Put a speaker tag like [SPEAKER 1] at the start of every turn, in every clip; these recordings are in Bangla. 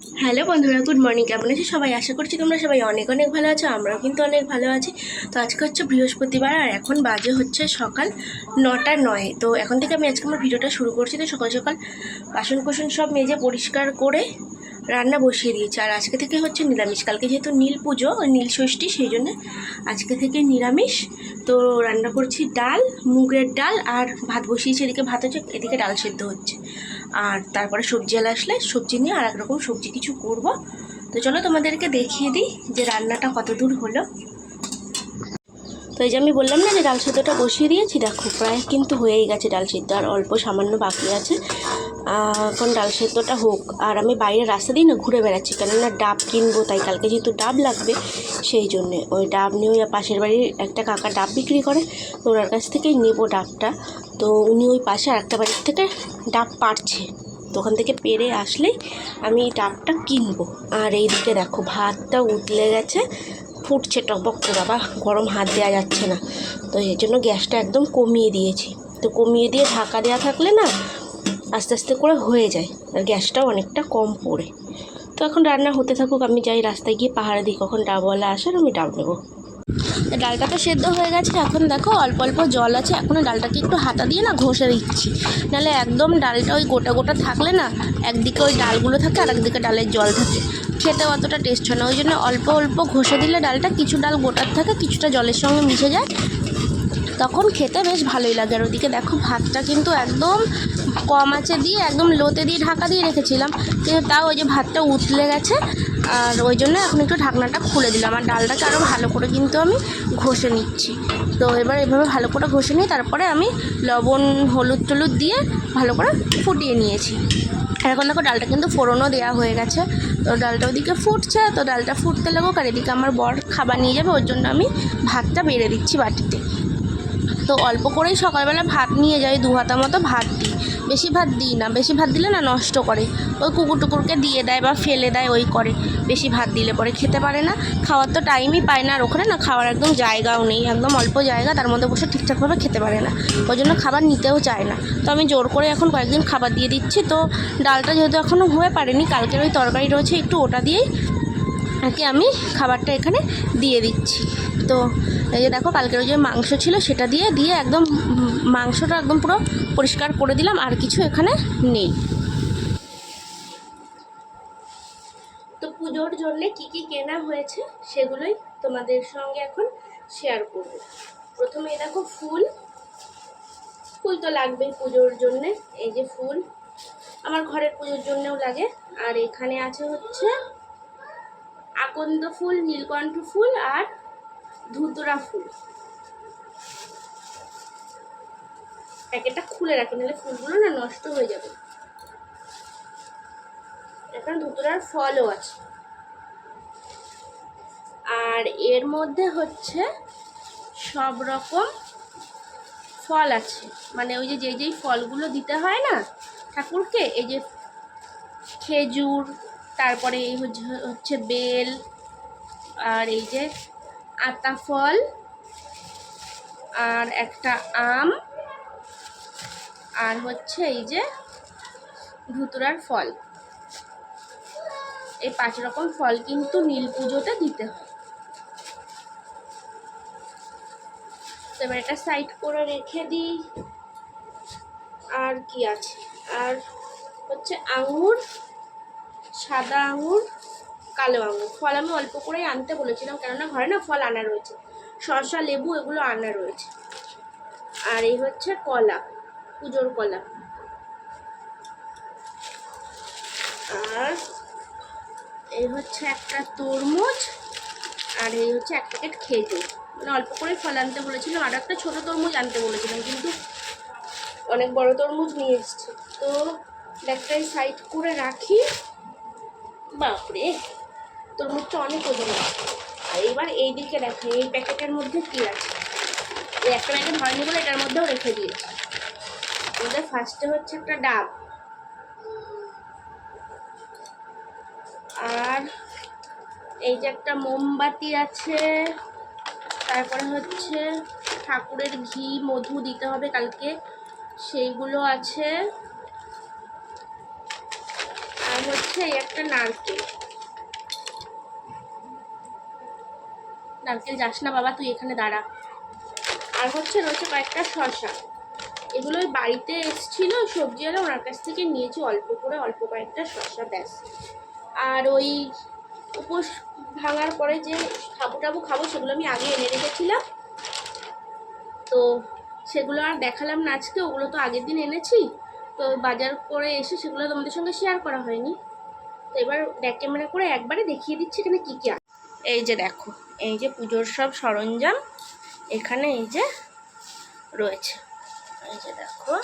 [SPEAKER 1] হ্যালো বন্ধুরা, গুড মর্নিং। কেমন আছো সবাই? আশা করছি তোমরা সবাই অনেক অনেক ভালো আছো, আমরাও কিন্তু অনেক ভালো আছি। তো আজকে হচ্ছে বৃহস্পতিবার আর এখন বাজে হচ্ছে সকাল নটা নয়। তো এখন থেকে আমি আজকে আমার ভিডিওটা শুরু করছি। তো সকাল সকাল বাসন কোসন সব মেজে পরিষ্কার করে রান্না বসিয়ে দিয়েছি। আর আজকে থেকে হচ্ছে নিরামিষ। কালকে যেহেতু নীল পুজো, নীল ষষ্ঠী, সেই জন্য আজকে থেকে নিরামিষ। তো রান্না করছি ডাল, মুগের ডাল আর ভাত বসিয়েছি। এদিকে ভাত হচ্ছে, এদিকে ডাল সেদ্ধ হচ্ছে। আর তারপরে সবজি আলা আসলে সবজি নিয়ে আর রকম সবজি কিছু করব। তো চলো তোমাদেরকে দেখিয়ে দিই যে রান্নাটা কত দূর হলো। তো এই যে আমি বললাম না যে ডাল সেদ্ধটা বসিয়ে দিয়েছি, দেখো প্রায় কিন্তু হয়েই গেছে ডাল সেদ্ধ, আর অল্প সামান্য বাকি আছে। এখন ডাল সেদ্ধটা হোক। আর আমি বাইরে রাস্তা দিয়ে না ঘুরে বেড়াচ্ছি, কেননা ডাব কিনবো, তাই কালকে যেহেতু ডাব লাগবে, সেই জন্যে ওই ডাব নিয়ে ওই পাশের বাড়ির একটা কাকা ডাব বিক্রি করে, তো ওনার কাছ থেকেই নেব ডাবটা। তো উনি ওই পাশে আরেকটা বাড়ির থেকে ডাব পাড়ছে, তো ওখান থেকে পেরে আসলেই আমি এই ডাবটা কিনবো। আর এইদিকে দেখো, ভাতটা উতলে গেছে, ফুটছে টপক করে, বাবা, গরম হাত দেওয়া যাচ্ছে না। তো এই জন্য গ্যাসটা একদম কমিয়ে দিয়েছি। তো কমিয়ে দিয়ে ঢাকা দেওয়া থাকলে না আস্তে আস্তে করে হয়ে যায় আর গ্যাসটাও অনেকটা কম পড়ে। তো এখন রান্না হতে থাকুক, আমি যাই রাস্তায় গিয়ে পাহাড়ে দিই কখন ডাবওয়ালা আসে আর আমি ডাব নেব। ডালটা তো সেদ্ধ হয়ে গেছে, এখন দেখো অল্প অল্প জল আছে, এখনও ডালটাকে একটু হাতা দিয়ে না ঘষে দিচ্ছি। নাহলে একদম ডালটা ওই গোটা গোটা থাকলে না, একদিকে ওই ডালগুলো থাকে আর একদিকে ডালের জল থাকে। খেতে অতটা টেস্ট হয় না, ওই জন্য অল্প অল্প ঘষে দিলে ডালটা কিছু ডাল গোটার থাকে, কিছুটা জলের সঙ্গে মিশে যায় তখন খেতে বেশ ভালোই লাগে। আর ওদিকে দেখো ভাতটা কিন্তু একদম কম আছে দিয়ে একদম লোতে দিয়ে ঢাকা দিয়ে রেখেছিলাম। কিন্তু তাও ওই যে ভাতটা উতলে গেছে। আর ওই জন্য এখন একটু ঢাকনাটা খুলে দিলাম। আর ডালটাকে আরও ভালো করে কিন্তু আমি ঘষে নিচ্ছি। তো এবার এভাবে ভালো করে ঘষে নিয়ে তারপরে আমি লবণ, হলুদ টলুদ দিয়ে ভালো করে ফুটিয়ে নিয়েছি। এখন দেখো ডালটা কিন্তু ফোড়নও দেওয়া হয়ে গেছে। তো ডালটা ওদিকে ফুটছে। তো ডালটা ফুটতে লাগুক আর এদিকে আমার বর খাবার নিয়ে যাবে। ওর জন্য আমি ভাতটা বেড়ে দিচ্ছি বাটিতে। তো অল্প করেই সকালবেলা ভাত নিয়ে যাই, দু হাতা মতো ভাত দিই। বেশি ভাত দিই না, বেশি ভাত দিলে না নষ্ট করে। ওই কুকুর টুকুরকে দিয়ে দেয় বা ফেলে দেয়, ওই করে। বেশি ভাত দিলে পরে খেতে পারে না। খাওয়ার তো টাইমই পায় না আর ওখানে না খাওয়ার একদম জায়গাও নেই, একদম অল্প জায়গা, তার মধ্যে বসে ঠিকঠাকভাবে খেতে পারে না। ওই জন্য খাবার নিতেও চায় না। তো আমি জোর করে এখন কয়েকদিন খাবার দিয়ে দিচ্ছি। তো ডালটা যেহেতু এখনও হয়ে পারেনি, কালকের ওই তরকারি রয়েছে, একটু ওটা দিয়েই আমি খাবারটা এখানে দিয়ে দিচ্ছি। তো এই যে দেখো, কালকের ওই যে মাংস ছিল, সেটা দিয়ে দিয়ে একদম মাংসটা একদম পুরো পরিষ্কার করে দিলাম, আর কিছু এখানে নেই। তো পুজোর জন্যে কি কি কেনা হয়েছে, সেগুলোই তোমাদের সঙ্গে এখন শেয়ার করব। প্রথমে দেখো, ফুল। ফুল তো লাগবেই পুজোর জন্যে, এই যে ফুল। আমার ঘরের পুজোর জন্যও লাগে, আর এখানে আছে হচ্ছে আকন্দ ফুল, নীলকণ্ঠ ফুল, আর ধুতরা ফুল। প্যাকেটটা খুলে রাখি, নাহলে ফুলগুলো না নষ্ট হয়ে যাবে। এখন ধুতরার ফলও আছে। আর এর মধ্যে হচ্ছে সব রকম ফল আছে। মানে ওই যে যেই যেই ফলগুলো দিতে হয় না ঠাকুরকে, এই যে খেজুর, তারপরে এই হচ্ছে- হচ্ছে বেল, আর এই যে আতা ফল আর একটা আম আর হচ্ছে এই যে ধুতুরার ফল। এই পাঁচ রকম ফল কিন্তু নীল পুজোতে দিতে হয়। এবার এটা সাইড করে রেখে দিই। আর কি আছে? আর হচ্ছে আঙুর, সাদা আঙুর কালো আঙুর ফল আমি অল্প করেই আনতে বলেছিলাম, কেননা ঘরে না ফল আনা রয়েছে। শসা, লেবু এগুলো আনা রয়েছে। আর এই হচ্ছে কলা, পুজোর কলা। আর এই হচ্ছে একটা তরমুজ, আর এই হচ্ছে এক প্যাকেট খেজুর। মানে অল্প করে ফল আনতে বলেছিলাম আর একটা ছোটো তরমুজ আনতে বলেছিলাম, কিন্তু অনেক বড় তরমুজ নিয়ে এসছে। তো ব্যাগটাই সাইড করে রাখি। বাপরে! তরমুজটা অনেক ওজন আর এবার এই দিকে দেখো, এই প্যাকেটের মধ্যে কী আছে? এই একটা প্যাকেট হয়নি বলে এটার মধ্যেও রেখে দিয়েছি। আমাদের ফার্স্টে হচ্ছে একটা ডাব। আর এই যে একটা মোমবাতি আছে, তারপরে হচ্ছে ঠাকুরের ঘি, মধু দিতে হবে কালকে, সেইগুলো আছে। আর হচ্ছে একটা নারকেল। নারকেল যাস না বাবা, তুই এখানে দাঁড়া। আর হচ্ছে রয়েছে কয়েকটা শশা এগুলো বাড়িতে এসেছিল সবজিওয়ালা ওনার কাছ থেকে নিয়েছি অল্প করে, অল্প কয়েকটা শশা ব্যাস। আর ওই উপোস ভাঙার পরে যে খাব টাবু খাব, সেগুলো আমি আগে এনে রেখেছিলাম। তো সেগুলো আর দেখালাম না আজকে, ওগুলো তো আগের দিন এনেছি। তো বাজার করে এসে সেগুলো তোমাদের সঙ্গে শেয়ার করা হয়নি। তো এবার ব্যাক ক্যামেরা করে একবারে দেখিয়ে দিচ্ছি এখানে কী কী এই যে দেখো, এই যে পুজোর সব সরঞ্জাম এখানে এই যে রয়েছে। এই যে দেখো।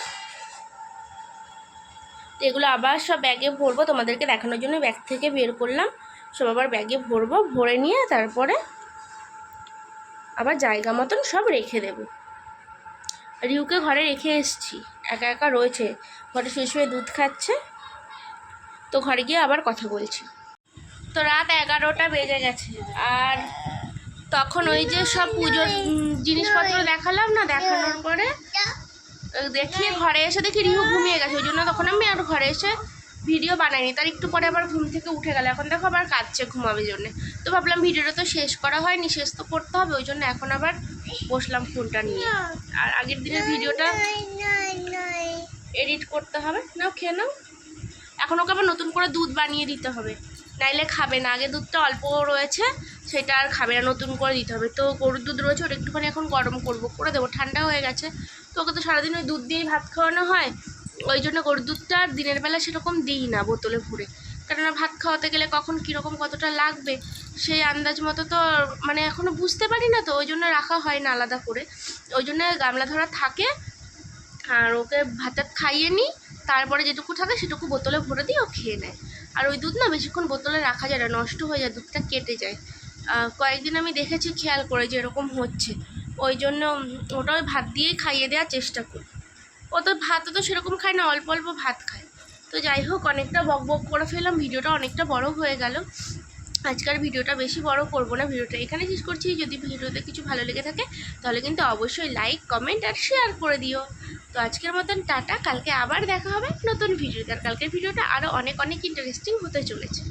[SPEAKER 1] তো এগুলো আবার সব ব্যাগে ভরবো, তোমাদেরকে দেখানোর জন্য ব্যাগ থেকে বের করলাম। সব আবার ব্যাগে ভরবো, ভরে নিয়ে তারপরে আবার জায়গা মতন সব রেখে দেবো। রিউকে ঘরে রেখে এসেছি, একা একা রয়েছে। ঘরে শুয়ে শুয়ে দুধ খাচ্ছে। তো ঘরে গিয়ে আবার কথা বলছি। তো রাত এগারোটা বেজে গেছে। আর তখন ওই যে সব পুজোর জিনিসপত্র দেখালাম না, দেখানোর পরে দেখিয়ে ঘরে এসে দেখি রিহু ঘুমিয়ে গেছে। ওই জন্য তখন আমি আর ঘরে এসে ভিডিও বানাইনি। তার একটু পরে আবার ঘুম থেকে উঠে গেল। এখন দেখো আবার কাঁদছে ঘুমাবে জন্যে। তো ভাবলাম ভিডিওটা তো শেষ করা হয়নি, শেষ তো করতে হবে। ওই জন্য এখন আবার বসলাম ফোনটা নিয়ে। আর আগের দিনের ভিডিওটা এডিট করতে হবে। নাও, খেয়ে নাও। এখন ওকে আবার নতুন করে দুধ বানিয়ে দিতে হবে। নাইলে খাবে না। আগে দুধটা অল্প রয়েছে, সেটা আর খাবে না, নতুন করে দিতে হবে। তো গরুর দুধ রয়েছে, ওটা একটুখানি এখন গরম করব, করে দেবো। ঠান্ডা হয়ে গেছে। তো ওকে তো সারাদিন ওই দুধ দিয়েই ভাত খাওয়ানো হয়। ওই জন্য গরুর দুধটা আর দিনের বেলা সেরকম দিই না বোতলে ভরে। কেননা ভাত খাওয়াতে গেলে কখন কীরকম কতটা লাগবে, সেই আন্দাজ মতো তো মানে এখনও বুঝতে পারি না তো। ওই জন্য রাখা হয় না আলাদা করে। ওই জন্য গামলা ধরা থাকে, আর ওকে ভাত খাইয়ে নিই। তারপরে যেটুকু থাকে সেটুকু বোতলে ভরে দিই ও খেয়ে নেয়। আর ওই দুধ না বেশিক্ষণ বোতলে রাখা যায় না, নষ্ট হয়ে যায়, দুধটা কেটে যায়। কয়েকদিন আমি দেখেছি, খেয়াল করে যে এরকম হচ্ছে। ওই জন্য ওটা ওই ভাত দিয়েই খাইয়ে দেওয়ার চেষ্টা করি। ও তো ভাতও তো সেরকম খায় না, অল্প অল্প ভাত খায়। তো যাই হোক, অনেকটা বক বক করে ফেললাম, ভিডিওটা অনেকটা বড় হয়ে গেল। আজকের ভিডিওটা বেশি বড় করব না, ভিডিওটা এখানে শেষ করছি। যদি ভিডিওতে কিছু ভালো লেগে থাকে, তাহলে কিন্তু অবশ্যই লাইক কমেন্ট আর শেয়ার করে দিও। তো আজকের মতন টাটা, কালকে আবার দেখা হবে নতুন ভিডিওতে। আর কালকের ভিডিওটা আরও অনেক অনেক ইন্টারেস্টিং হতে চলেছে।